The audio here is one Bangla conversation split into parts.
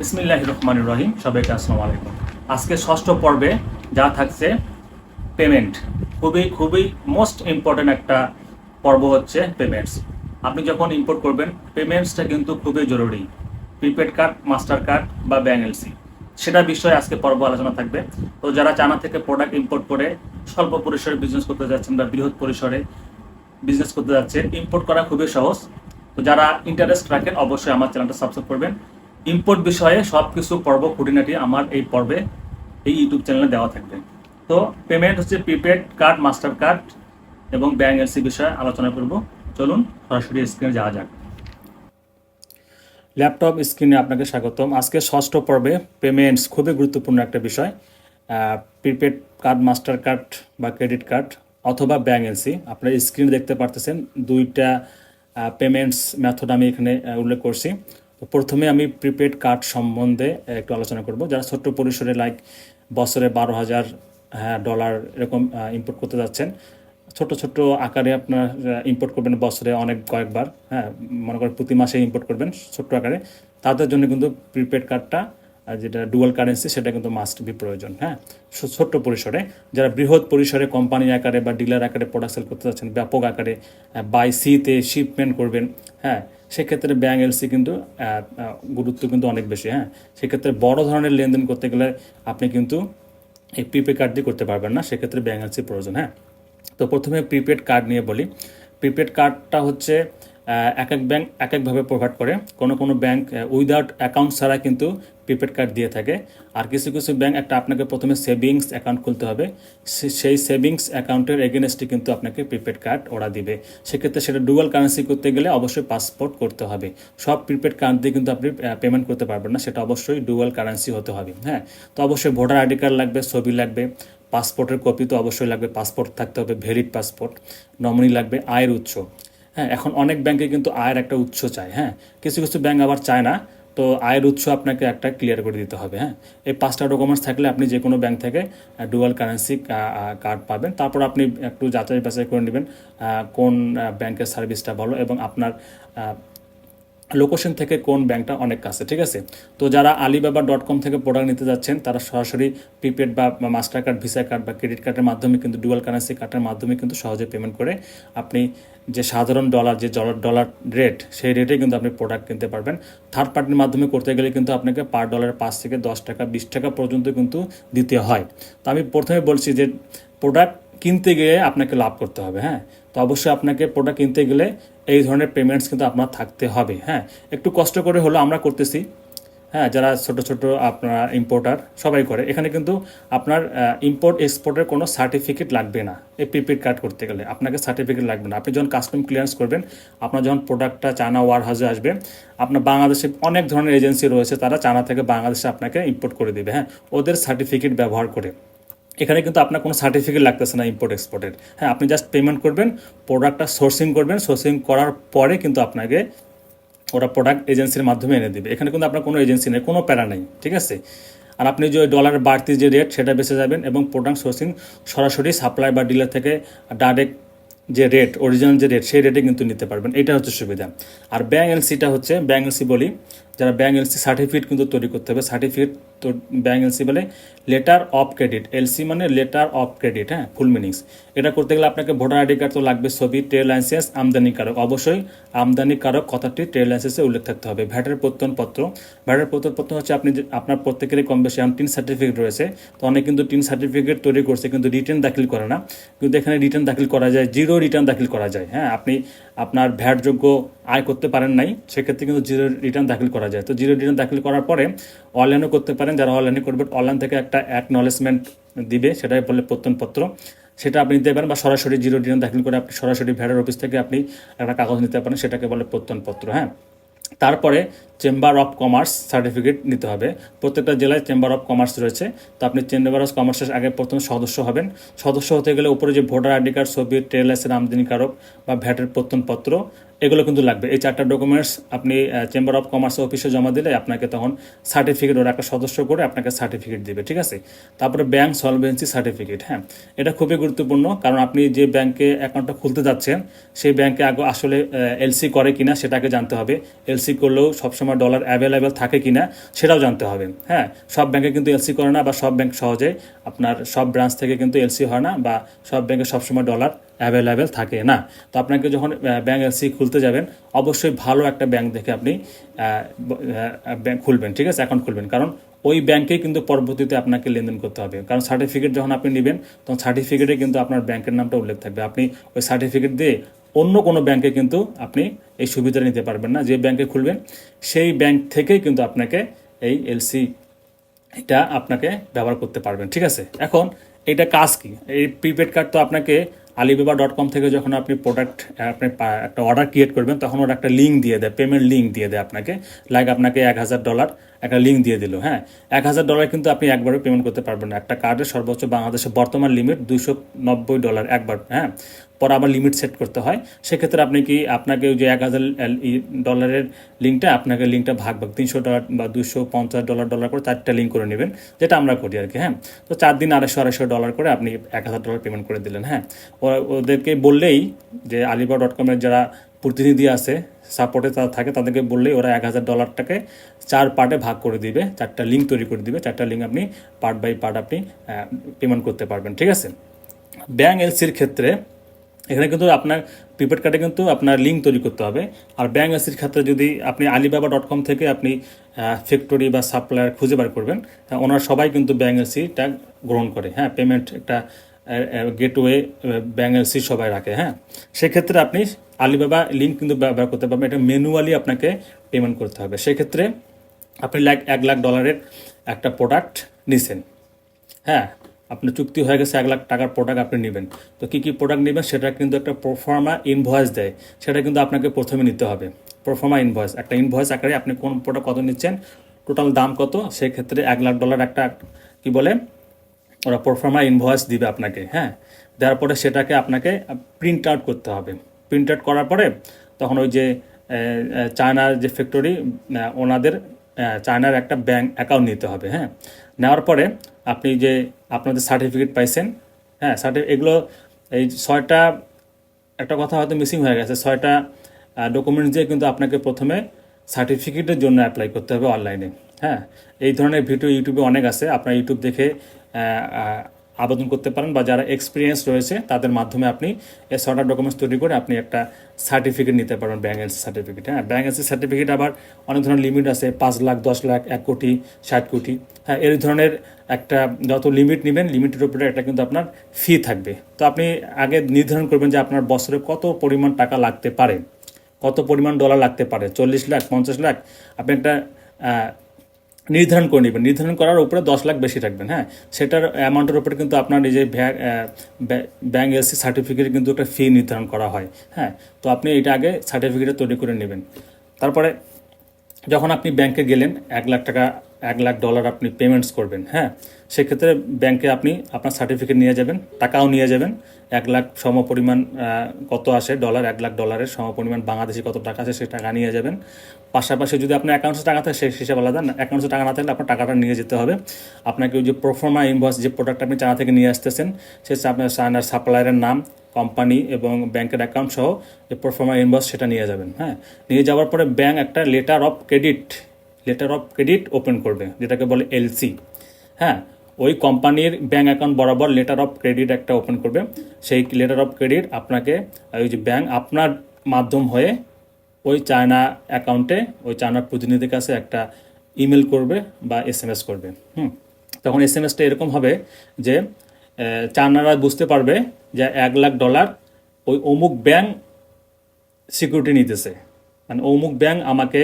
বিসমিল্লাহ রহমান রহিম। সবাইকে আসসালামু আলাইকুম। আজকে ষষ্ঠ পর্বে যা থাকছে পেমেন্ট খুবই খুবই মোস্ট ইম্পর্ট্যান্ট একটা পর্ব হচ্ছে পেমেন্টস আপনি যখন ইম্পোর্ট করবেন পেমেন্টসটা কিন্তু খুবই জরুরি। প্রিপেড কার্ড মাস্টার কার্ড বা ব্যাঙ্ক এলসি সেটা বিষয়ে আজকে পর্ব আলোচনা থাকবে। তো যারা চায়না থেকে প্রোডাক্ট ইম্পোর্ট করে স্বল্প পরিসরে বিজনেস করতে যাচ্ছেন বা বৃহৎ পরিসরে বিজনেস করতে যাচ্ছেন ইম্পোর্ট করা খুবই সহজ। তো যারা ইন্টারেস্ট রাখেন, অবশ্যই আমার চ্যানেলটা সাবস্ক্রাইব করবেন। ইম্পোর্ট বিষয়ে সব কিছু পর্ব খুঁটিনাটি আমার এই পর্বে এই ইউটিউব চ্যানেলে দেওয়া থাকবে। তো পেমেন্ট হচ্ছে প্রিপেড কার্ড মাস্টার কার্ড এবং ব্যাঙ্ক এলসি বিষয়ে আলোচনা করব। চলুন সরাসরি স্ক্রিনে যাওয়া যাক। ল্যাপটপ স্ক্রিনে আপনাকে স্বাগতম। আজকে ষষ্ঠ পর্বে পেমেন্টস খুবই গুরুত্বপূর্ণ একটা বিষয়। প্রিপেড কার্ড মাস্টার কার্ড বা ক্রেডিট কার্ড অথবা ব্যাঙ্ক এলসি আপনার স্ক্রিনে দেখতে পারতেছেন দুইটা পেমেন্টস মেথড আমি এখানে উল্লেখ করছি। প্রথমে আমি প্রিপেড কার্ড সম্বন্ধে একটু আলোচনা করব। যারা ছোট্ট পরিসরে লাইক বছরে বারো হাজার হ্যাঁ, ডলার এরকম ইম্পোর্ট করতে যাচ্ছেন ছোট ছোট আকারে আপনার ইম্পোর্ট করবেন বছরে অনেক কয়েকবার হ্যাঁ মনে করেন প্রতি মাসে ইম্পোর্ট করবেন ছোট্ট আকারে তাদের জন্য কিন্তু প্রিপেড কার্ডটা যেটা ডুয়াল কারেন্সি সেটা কিন্তু মাস্ট বি প্রয়োজন হ্যাঁ। ছোট্ট পরিসরে যারা বৃহৎ পরিসরে কোম্পানি আকারে বা ডিলার আকারে প্রোডাক্ট সেল করতে যাচ্ছেন ব্যাপক আকারে বাই সিতে শিপমেন্ট করবেন হ্যাঁ সেক্ষেত্রে ব্যাঙ্ক এলসি কিন্তু গুরুত্ব কিন্তু অনেক বেশি হ্যাঁ? সেক্ষেত্রে বড় ধরনের লেনদেন করতে গেলে আপনি কিন্তু এই প্রিপেড কার্ড দিয়ে করতে পারবেন না, সেক্ষেত্রে ব্যাঙ্ক এলসি প্রয়োজন হ্যাঁ? তো প্রথমে প্রিপেড কার্ড নিয়ে বলি। প্রিপেড কার্ডটা হচ্ছে এক এক ব্যাংক এক একভাবে প্রোভাইড করে। কোনো কোনো ব্যাংক উইদাউট অ্যাকাউন্ট ছাড়া কিন্তু প্রিপেড কার্ড দিয়ে থাকে। আর কিছু কিছু ব্যাংক একটা আপনাকে প্রথমে সেভিংস অ্যাকাউন্ট খুলতে হবে। সেই সেভিংস অ্যাকাউন্টের এগেনস্টে কিন্তু আপনাকে প্রিপেড কার্ড ওরা দিবে। সেক্ষেত্রে সেটা ডুয়াল কারেন্সি করতে গেলে অবশ্যই পাসপোর্ট করতে হবে। সব প্রিপেড কার্ড দিয়ে কিন্তু আপনি পেমেন্ট করতে পারবেন না। সেটা অবশ্যই ডুয়াল কারেন্সি হতে হবে হ্যাঁ? তো অবশ্যই ভোটার আইডি কার্ড লাগবে, ছবি লাগবে পাসপোর্টের কপি তো অবশ্যই লাগবে। পাসপোর্ট থাকতে হবে ভ্যালিড পাসপোর্ট নমিনি লাগবে, আয়ের উৎস। হ্যাঁ এখন অনেক ব্যাংকে কিন্তু আয়ের একটা উৎস চায় হ্যাঁ। কিছু কিছু ব্যাংক আবার চায় না, তো আয়ের উৎস আপনাকে একটা ক্লিয়ার করে দিতে হবে হ্যাঁ। এই পাঁচটা ডকুমেন্টস থাকলে আপনি যে কোনো ব্যাংক থেকে ডুয়াল কারেন্সি কার্ড পাবেন। তারপর আপনি একটু যাচাই বাছাই করে নেবেন কোন ব্যাংকের সার্ভিসটা ভালো এবং আপনার লোকেশন থেকে কোন ব্যাংকটা অনেক কাছে, ঠিক আছে? তো যারা আলিবাবা ডট কম থেকে প্রোডাক্ট নিতে যাচ্ছেন, তারা সরাসরি প্রিপেড বা মাস্টার কার্ড ভিসা কার্ড বা ক্রেডিট কার্ডের মাধ্যমে কিন্তু ডুয়াল কারেন্সি কার্ডের মাধ্যমে কিন্তু সহজে পেমেন্ট করে আপনি যে সাধারণ ডলার যে ডলার রেট সেই রেটে কিন্তু আপনি প্রোডাক্ট কিনতে পারবেন। থার্ড পার্টির মাধ্যমে করতে গেলে কিন্তু আপনাকে পার ডলার পাঁচ থেকে দশ টাকা, বিশ টাকা পর্যন্ত কিন্তু দিতে হয়। তো আমি প্রথমে বলছি যে প্রোডাক্ট কিনতে গিয়ে আপনাকে লাভ করতে হবে হ্যাঁ? তো অবশ্যই আপনাকে প্রোডাক্ট কিনতে গেলে এই ধরনের পেমেন্টস কিন্তু আপনার থাকতে হবে হ্যাঁ? একটু কষ্ট করে হলো আমরা করতেছি হ্যাঁ? যারা ছোট ছোট আপনার ইম্পোর্টার সবাই করে। এখানে কিন্তু আপনার ইম্পোর্ট এক্সপোর্টের কোনো সার্টিফিকেট লাগবে না, এই প্রিপেড কার্ড করতে গেলে। আপনাকে সার্টিফিকেট লাগবে না। আপনি যখন কাস্টম ক্লিয়ারেন্স করবেন, আপনার যখন প্রোডাক্টটা চায়না ওয়ার হাউসে আসবে, আপনার বাংলাদেশে অনেক ধরনের এজেন্সি রয়েছে, তারা চায়না থেকে বাংলাদেশে আপনাকে ইম্পোর্ট করে দেবে হ্যাঁ? ওদের সার্টিফিকেট ব্যবহার করে। এখানে কিন্তু আপনার কোনো সার্টিফিকেট লাগতেছে না ইম্পোর্ট এক্সপোর্টের হ্যাঁ আপনি জাস্ট পেমেন্ট করবেন প্রোডাক্টটা সোর্সিং করবেন সোর্সিং করার পরে কিন্তু আপনাকে ওরা প্রোডাক্ট এজেন্সির মাধ্যমে এনে দেবে। এখানে কিন্তু আপনার কোনো এজেন্সি নেই, কোনো প্যারা নেই, ঠিক আছে? আর আপনি যে ডলারের বাড়তি যে রেট সেটা বেঁচে যাবেন এবং প্রোডাক্ট সোর্সিং সরাসরি সাপ্লাই বা ডিলার থেকে ডাইরেক্ট যে রেট অরিজিনাল যে রেট সেই রেটে কিন্তু নিতে পারবেন। এটা হচ্ছে সুবিধা। আর ব্যাঙ্ক এলসিটা হচ্ছে ব্যাঙ্ক এলসি বলি যারা ব্যাঙ্ক এলসি সার্টিফিকেট কিন্তু তৈরি করতে হবে। সার্টিফিকেট তো ব্যাঙ্ক এলসি বলে লেটার অফ ক্রেডিট এলসি মানে লেটার অফ ক্রেডিট হ্যাঁ ফুল মিনিংস এটা করতে গেলে আপনাকে ভোটার আইডি কার্ড তো লাগবে, ছবি ট্রেড লাইসেন্স আমদানিকারক। অবশ্যই আমদানিকারক কথাটি ট্রেড লাইসেন্সে উল্লেখ থাকতে হবে। ভ্যাটের প্রত্যয়নপত্র। ভ্যাটের প্রত্যয়নপত্র হচ্ছে আপনি আপনার প্রত্যেকেরই কম বেশি, এখন টিন সার্টিফিকেট রয়েছে। তো অনেক কিন্তু টিন সার্টিফিকেট তৈরি করছে, কিন্তু রিটার্ন দাখিল করে না। কিন্তু এখানে রিটার্ন দাখিল করা যায় জিরো রিটার্ন দাখিল করা যায় হ্যাঁ। আপনি আপনার ভ্যাটযোগ্য আয় করতে পারেন নাই, সেক্ষেত্রে কিন্তু জিরো রিটার্ন দাখিল করা যায় তো জিরো রিটার্ন দাখিল করার পরে অনলাইনও করতে পারেন। যারা অনলাইনে করবেন অনলাইন থেকে একটা অ্যাকনলেজমেন্ট দিবে, সেটাই বলে প্রত্যনপত্র সেটা আপনি দিতে পারেন বা সরাসরি জিরো রিটার্ন দাখিল করে আপনি সরাসরি ভেড়ার অফিস থেকে আপনি একটা কাগজ নিতে পারেন, সেটাকে বলে প্রত্যনপত্র হ্যাঁ? তারপরে চেম্বার অফ কমার্স সার্টিফিকেট নিতে হবে। প্রত্যেকটা জেলায় চেম্বার অফ কমার্স রয়েছে। তো আপনি চেম্বার অফ কমার্সের আগে প্রথমে সদস্য হবেন। সদস্য হতে গেলে উপরে যে ভোটার আইডি কার্ড, ছবি ট্রেড লাইসেন্স আমদানিকারক বা ভ্যাটের প্রত্যয়নপত্র এগুলো কিন্তু লাগবে। এই চারটা ডকুমেন্টস আপনি চেম্বার অফ কমার্স অফিসে জমা দিলে আপনাকে তখন সার্টিফিকেট ওরা একটা সদস্য করে আপনাকে সার্টিফিকেট দিবে, ঠিক আছে? তারপরে ব্যাংক সলভেন্সি সার্টিফিকেট হ্যাঁ? এটা খুবই গুরুত্বপূর্ণ, কারণ আপনি যে ব্যাংকে অ্যাকাউন্টটা খুলতে যাচ্ছেন, সেই ব্যাংকে আগে, আসলে এলসি করে কিনা সেটাকে জানতে হবে। এলসি এলসি করলেও সবসময় ডলার অ্যাভেলেবেল থাকে কি না সেটাও জানতে হবে। হ্যাঁ সব ব্যাংকে কিন্তু এলসি করে না বা সব ব্যাংক সহজে আপনার সব ব্রাঞ্চ থেকে কিন্তু এলসি হয় না বা সব ব্যাংকে সবসময় ডলার অ্যাভেলেবেল থাকে না। তো আপনাকে যখন ব্যাংক এলসি খুলতে যাবেন, অবশ্যই ভালো একটা ব্যাংক দেখে আপনি ব্যাংক খুলবেন, ঠিক আছে? অ্যাকাউন্ট খুলবেন। কারণ ওই ব্যাংকেই কিন্তু পরবর্তীতে আপনাকে লেনদেন করতে হবে। কারণ সার্টিফিকেট যখন আপনি নেবেন, তখন সার্টিফিকেটে কিন্তু আপনার ব্যাংকের নামটা উল্লেখ থাকবে। আপনি ওই সার্টিফিকেট দিয়ে অন্য কোনো ব্যাংকে কিন্তু আপনি এই সুবিধাটা নিতে পারবেন না। যে ব্যাংকে খুলবেন, সেই ব্যাংক থেকেই কিন্তু আপনাকে এই এলসি এটা আপনাকে ব্যবহার করতে পারবেন। ঠিক আছে? এখন এটা কাজ কি? এই প্রিপেড কার্ড তো আপনাকে আলিবাবা ডট কম থেকে যখন আপনি প্রোডাক্ট আপনি একটা অর্ডার ক্রিয়েট করবেন, তখন ওরা একটা লিঙ্ক দিয়ে দেয় পেমেন্ট লিঙ্ক দিয়ে দেয় আপনাকে। লাইক আপনাকে এক হাজার ডলার একটা লিঙ্ক দিয়ে দিল হ্যাঁ? এক হাজার ডলার কিন্তু আপনি একবারে পেমেন্ট করতে পারবেন না। একটা কার্ডের সর্বোচ্চ বাংলাদেশে বর্তমান লিমিট দুশো নব্বই ডলার একবার হ্যাঁ? পরে আবার লিমিট সেট করতে হয়। সেক্ষেত্রে আপনি কি আপনাকে ওই যে এক হাজার ডলারের লিঙ্কটা আপনাকে লিঙ্কটা ভাগ ভাগ তিনশো ডলার বা দুশো পঞ্চাশ ডলার ডলার করে চারটা লিঙ্ক করে নেবেন, যেটা আমরা করি আর কি হ্যাঁ? তো চার দিন আড়াইশো আড়াইশো ডলার করে আপনি এক হাজার ডলার পেমেন্ট করে দিলেন হ্যাঁ? ওদেরকে বললেই যে আলিবা ডট কমের যারা প্রতিনিধি আছে সাপোর্টে তারা থাকে, তাদেরকে বললেই ওরা এক হাজার ডলারটাকে চার পার্টে ভাগ করে দিবে, চারটা লিঙ্ক তৈরি করে দিবে, চারটা লিঙ্ক আপনি পার্ট বাই পার্ট আপনি পেমেন্ট করতে পারবেন, ঠিক আছে? ব্যাঙ্ক এলসির ক্ষেত্রে এখানে কিন্তু আপনার প্রিপেড কার্ডে কিন্তু আপনার লিঙ্ক তৈরি করতে হবে। আর ব্যাঙ্ক এলসির ক্ষেত্রে যদি আপনি আলিবাবা ডট কম থেকে আপনি ফ্যাক্টরি বা সাপ্লায়ার খুঁজে বার করবেন ওনারা সবাই কিন্তু ব্যাঙ্ক এলসিটা গ্রহণ করে। হ্যাঁ পেমেন্ট একটা গেটওয়ে ব্যাঙ্ক এলসি সবাই রাখে। হ্যাঁ সেক্ষেত্রে আপনি আলিবাবা লিঙ্ক কিন্তু ব্যবহার করতে পারবেন। এটা ম্যানুয়ালি আপনাকে পেমেন্ট করতে হবে। সেক্ষেত্রে আপনি লাখ, এক লাখ ডলারের একটা প্রোডাক্ট নিছেন। হ্যাঁ আপনার চুক্তি হয়ে গেছে এক লাখ টাকার প্রোডাক্ট আপনি নেবেন। তো কী কী প্রোডাক্ট নেবেন? সেটা কিন্তু একটা প্রোফার্মা ইনভয়েস দেয়। সেটা কিন্তু আপনাকে প্রথমে নিতে হবে। প্রোফার্মা ইনভয়েস একটা ইনভয়েস আকারে আপনি কোন প্রোডাক্ট কত নিচ্ছেন টোটাল দাম কত, সেক্ষেত্রে এক লাখ ডলার একটা, কি বলে, ওরা প্রোফার্মা ইনভয়েস দিবে আপনাকে হ্যাঁ? দেওয়ার পরে সেটাকে আপনাকে প্রিন্ট আউট করতে হবে। প্রিন্ট আউট করার পরে তখন ওই যে চায়নার যে ফ্যাক্টরি ওনাদের চায়নার একটা ব্যাঙ্ক অ্যাকাউন্ট নিতে হবে হ্যাঁ? নেওয়ার পরে আপনি যে আপনাদের সার্টিফিকেট পাইছেন হ্যাঁ সার্টি এগুলো এই ছয়টা, একটা কথা হয়তো মিসিং হয়ে গেছে, ছয়টা ডকুমেন্টস দিয়ে কিন্তু আপনাকে প্রথমে সার্টিফিকেটের জন্য অ্যাপ্লাই করতে হবে অনলাইনে হ্যাঁ। এই ধরনের ভিডিও ইউটিউবে অনেক আছে, আপনার ইউটিউব দেখে আবেদন করতে পারেন বা যারা এক্সপিরিয়েন্স রয়েছে, তাদের মাধ্যমে আপনি এই ছটা ডকুমেন্টস তৈরি করে আপনি একটা সার্টিফিকেট নিতে পারবেন ব্যাঙ্ক সার্টিফিকেট হ্যাঁ? ব্যাঙ্ক সার্টিফিকেট আবার অনেক ধরনের লিমিট আছে, পাঁচ লাখ, দশ লাখ, এক কোটি, ষাট কোটি হ্যাঁ? এই ধরনের একটা যত লিমিট নেবেন লিমিটের উপরে একটা কিন্তু আপনার ফি থাকবে। তো আপনি আগে নির্ধারণ করবেন যে আপনার বছরে কত পরিমাণ টাকা লাগতে পারে, কত পরিমাণ ডলার লাগতে পারে, চল্লিশ লাখ, পঞ্চাশ লাখ, আপনি একটা নির্ধারণ করে নেবেন। নির্ধারণ করার উপরে দশ লাখ বেশি রাখবেন হ্যাঁ? সেটার অ্যামাউন্টের উপরে কিন্তু আপনার নিজের ব্যাঙ্ক এসসি সার্টিফিকেট কিন্তু একটা ফি নির্ধারণ করা হয় হ্যাঁ? তো আপনি এটা আগে সার্টিফিকেটটা তৈরি করে নেবেন। তারপরে যখন আপনি ব্যাংকে গেলেন, এক লাখ টাকা এক লাখ ডলার আপনি পেমেন্টস করবেন হ্যাঁ? সেক্ষেত্রে ব্যাংকে আপনি আপনার সার্টিফিকেট নিয়ে যাবেন, টাকাও নিয়ে যাবেন। এক লাখ সম পরিমাণ কত আসে? ডলার এক লাখ ডলারের সম পরিমাণ বাংলাদেশি কত টাকা আছে সে টাকা নিয়ে যাবেন। পাশাপাশি যদি আপনার অ্যাকাউন্টে টাকা থাকে সেই হিসাব আলাদা। না অ্যাকাউন্টে টাকা না থাকলে আপনার টাকাটা নিয়ে যেতে হবে। আপনাকে ওই যে প্রোফর্মা ইনভয়েস যে প্রোডাক্ট আপনি চায়না থেকে নিয়ে আসতেছেন, সে আপনার সাপ্লায়ারের নাম কোম্পানি এবং ব্যাংকের অ্যাকাউন্ট সহ যে প্রোফর্মা ইনভয়েস সেটা নিয়ে যাবেন হ্যাঁ? নিয়ে যাওয়ার পরে ব্যাংক একটা letter of credit letter of credit open করবে, যেটাকে বলে এলসি হ্যাঁ ওই কোম্পানির ব্যাঙ্ক অ্যাকাউন্ট বরাবর লেটার অফ ক্রেডিট একটা ওপেন করবে। সেই লেটার অফ ক্রেডিট আপনাকে, ওই যে ব্যাঙ্ক আপনার মাধ্যম হয়ে ওই চায়না অ্যাকাউন্টে ওই চায়নার প্রতিনিধির কাছে একটা ইমেল করবে বা এস এম এস করবে। হুম, তখন এস এম এসটা এরকম হবে যে চায়নারা বুঝতে পারবে যে এক লাখ ডলার ওই অমুক ব্যাঙ্ক সিকিউরিটি নিতেছে। মানে অমুক ব্যাংক আমাকে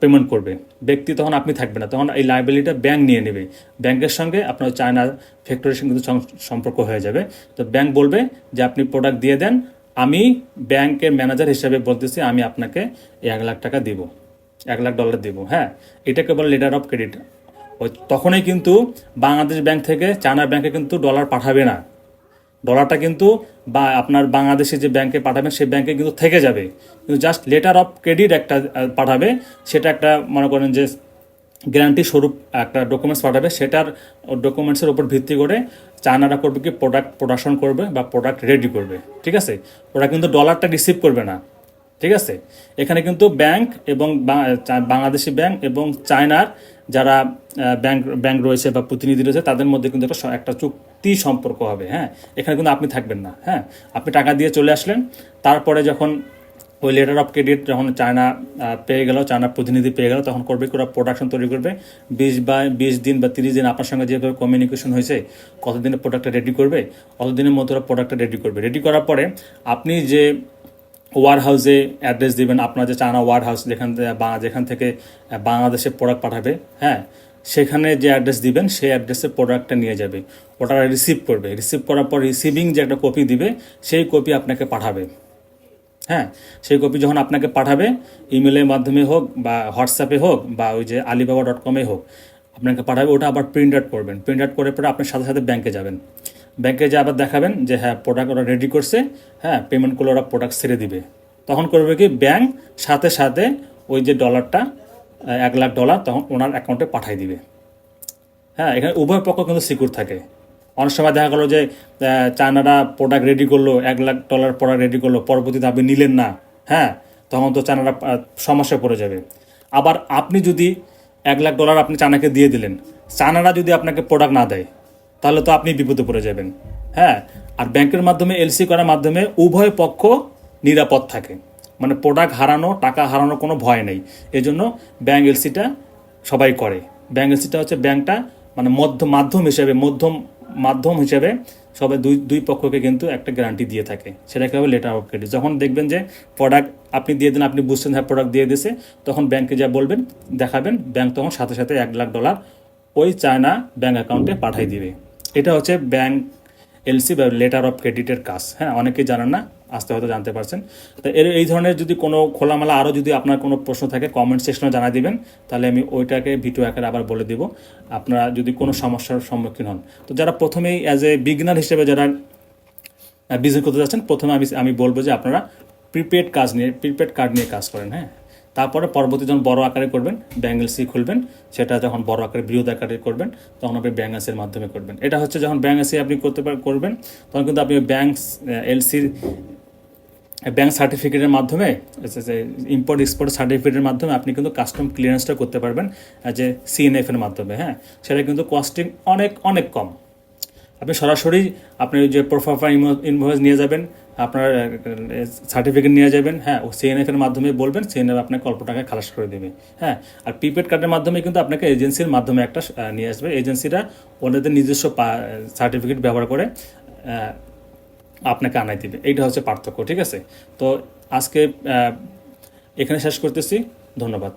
পেমেন্ট করবে। ব্যক্তি তখন আপনি থাকবেন না। তখন এই লাইবিলিটিটা ব্যাংক নিয়ে নেবে। ব্যাংকের সঙ্গে আপনার চায়না ফ্যাক্টরির সঙ্গে কিন্তু সম্পর্ক হয়ে যাবে। তো ব্যাংক বলবে যে, আপনি প্রোডাক্ট দিয়ে দেন। আমি ব্যাংকের ম্যানেজার হিসেবে বলতেছি, আমি আপনাকে এক লাখ টাকা দিব। এক লাখ ডলার দিব। হ্যাঁ এটাকে বলে লেটার অফ ক্রেডিট ওই তখনই কিন্তু বাংলাদেশ ব্যাংক থেকে চায়না ব্যাংকে কিন্তু ডলার পাঠাবে না। ডলারটা কিন্তু বা আপনার বাংলাদেশে যে ব্যাংকে পাঠাবেন, সেই ব্যাংকে কিন্তু থেকে যাবে। কিন্তু জাস্ট লেটার অফ ক্রেডিট একটা পাঠাবে। সেটা একটা মনে করেন যে গ্যারান্টি স্বরূপ একটা ডকুমেন্টস পাঠাবে। সেটার ডকুমেন্টসের উপর ভিত্তি করে চায়নারা করবে কি প্রোডাক্ট প্রোডাকশন করবে বা প্রোডাক্ট রেডি করবে। ঠিক আছে? ওরা কিন্তু ডলারটা রিসিভ করবে না। ঠিক আছে? এখানে কিন্তু ব্যাংক এবং বাংলাদেশি ব্যাংক এবং চায়নার যারা ব্যাংক ব্যাংক রয়েছে বা প্রতিনিধি রয়েছে, তাদের মধ্যে কিন্তু একটা একটা চুক্তি সম্পর্ক হবে হ্যাঁ? এখানে কিন্তু আপনি থাকবেন না হ্যাঁ? আপনি টাকা দিয়ে চলে আসলেন, তারপরে যখন ওই লেটার অফ ক্রেডিট যখন চায়না পেয়ে গেল চায়নার প্রতিনিধি পেয়ে গেল, তখন করবে ওরা প্রোডাকশন তৈরি করবে? বিশ বা, বিশ দিন বা তিরিশ দিন আপনার সঙ্গে যেভাবে কমিউনিকেশন হয়েছে কতদিনে প্রোডাক্টটা রেডি করবে অতদিনের মধ্যে ওরা প্রোডাক্টটা রেডি করবে? রেডি করার পরে আপনি যে ওয়ার হাউসে অ্যাড্রেস দেবেন, আপনার যে চায়না ওয়ার হাউস যেখান যেখান থেকে বাংলাদেশে প্রোডাক্ট পাঠাবে হ্যাঁ? সেখানে যে অ্যাড্রেস দিবেন, সেই অ্যাড্রেসে প্রোডাক্টটা নিয়ে যাবে। ওটা রিসিভ করবে। রিসিভ করার পর রিসিভিং যে একটা কপি দিবে, সেই কপি আপনাকে পাঠাবে। হ্যাঁ? সেই কপি যখন আপনাকে পাঠাবে ইমেলের মাধ্যমে হোক, বা হোয়াটসঅ্যাপে হোক, বা ওই যে আলিবাবা ডট কমে হোক, আপনাকে পাঠাবে, ওটা আবার প্রিন্ট আউট করবেন। প্রিন্ট আউট করে পরে আপনি সাথে সাথে ব্যাংকে যাবেন। ব্যাংকে যে আবার দেখাবেন যে হ্যাঁ প্রোডাক্ট ওরা রেডি করছে হ্যাঁ পেমেন্ট করলে ওরা প্রোডাক্ট ছেড়ে দিবে। তখন করবে কি ব্যাংক সাথে সাথে ওই যে ডলারটা এক লাখ ডলার তখন ওনার অ্যাকাউন্টে পাঠিয়ে দিবে। হ্যাঁ এখানে উভয় পক্ষ কিন্তু সিকিউর থাকে। অনেক সময় দেখা গেলো যে চায়নারা প্রোডাক্ট রেডি করল, এক লাখ ডলার প্রোডাক্ট রেডি করল, পরবর্তীতে আপনি নিলেন না। হ্যাঁ তখন তো চায়নারা সমস্যায় পড়ে যাবে। আবার আপনি যদি এক লাখ ডলার আপনি চায়নাকে দিয়ে দিলেন, চায়নারা যদি আপনাকে প্রোডাক্ট না দেয় তাহলে তো আপনি বিপদে পড়ে যাবেন। হ্যাঁ আর ব্যাংকের মাধ্যমে এলসি করার মাধ্যমে উভয় পক্ষ নিরাপদ থাকে। মানে প্রোডাক্ট হারানো, টাকা হারানো কোনো ভয় নেই। এজন্য ব্যাংক এলসিটা সবাই করে। ব্যাংক এলসিটা হচ্ছে ব্যাংকটা মানে মধ্য মাধ্যম হিসেবে, মধ্যম মাধ্যম হিসেবে সবাই দুই দুই পক্ষকে কিন্তু একটা গ্যারান্টি দিয়ে থাকে। সেটাকে হবে লেটার অফ ক্রেডিট যখন দেখবেন যে প্রোডাক্ট আপনি দিয়ে দেন, আপনি বুঝছেন হ্যাঁ প্রোডাক্ট দিয়ে দিয়েছে, তখন ব্যাংকে যা বলবেন, দেখাবেন ব্যাংক তখন সাথে সাথে এক লাখ ডলার ওই চায়না ব্যাংক অ্যাকাউন্টে পাঠিয়ে দিবে। এটা হচ্ছে ব্যাংক, এলসি বা লেটার অফ ক্রেডিটের কাজ। হ্যাঁ অনেকেই জানেন না, আস্তে হয়তো জানতে পারছেন। তো এর, এই ধরনের যদি কোনো খোলামেলা আরও যদি আপনার কোনো প্রশ্ন থাকে কমেন্ট সেকশনে জানাই দিবেন, তাহলে আমি ওইটাকে ভিডিও আকারে আবার বলে দিব। আপনারা যদি কোনো সমস্যার সম্মুখীন হন। তো যারা প্রথমেই অ্যাজ এ বিগিনার হিসেবে যারা বিজনেস করতে যাচ্ছেন, প্রথমে আমি আমি বলব যে আপনারা প্রিপেড কাজ নিয়ে প্রিপেড কার্ড নিয়ে কাজ করেন হ্যাঁ। তারপরে পরবর্তী যখন বড় আকারে করবেন ব্যাঙ্গেল সি খুলবেন, সেটা যখন বড় আকারে, বৃহৎ আকারে করবেন, তখন আপনি ব্যাঙ্গাসের মাধ্যমে করবেন। এটা হচ্ছে যখন ব্যাঙ্গাসি আপনি করতে পার, করবেন, তখন কিন্তু আপনি ব্যাংক এলসির ব্যাংক সার্টিফিকেটের মাধ্যমে ইম্পোর্ট এক্সপোর্ট সার্টিফিকেটের মাধ্যমে আপনি কিন্তু কাস্টম ক্লিয়ারেন্সটা করতে পারবেন যে সিএনএফ এর মাধ্যমে হ্যাঁ? সেটা কিন্তু কস্টিং অনেক অনেক কম। আপনি সরাসরি আপনি যে প্রোফাইল ইনভয়েস নিয়ে যাবেন, আপনার সার্টিফিকেট নিয়ে যাবেন হ্যাঁ ও সিএনএফ এর মাধ্যমে বলবেন সিএনএফ আপনাকে অল্প টাকায় খালাস করে দেবে হ্যাঁ। আর প্রিপেড কার্ডের মাধ্যমে কিন্তু আপনাকে এজেন্সির মাধ্যমে একটা নিয়ে আসবে। এজেন্সিরা ওনাদের নিজস্ব সার্টিফিকেট ব্যবহার করে আপনাকে আনাই দিবে। এইটা হচ্ছে পার্থক্য, ঠিক আছে? তো আজকে এখানে শেষ করতেছি। ধন্যবাদ।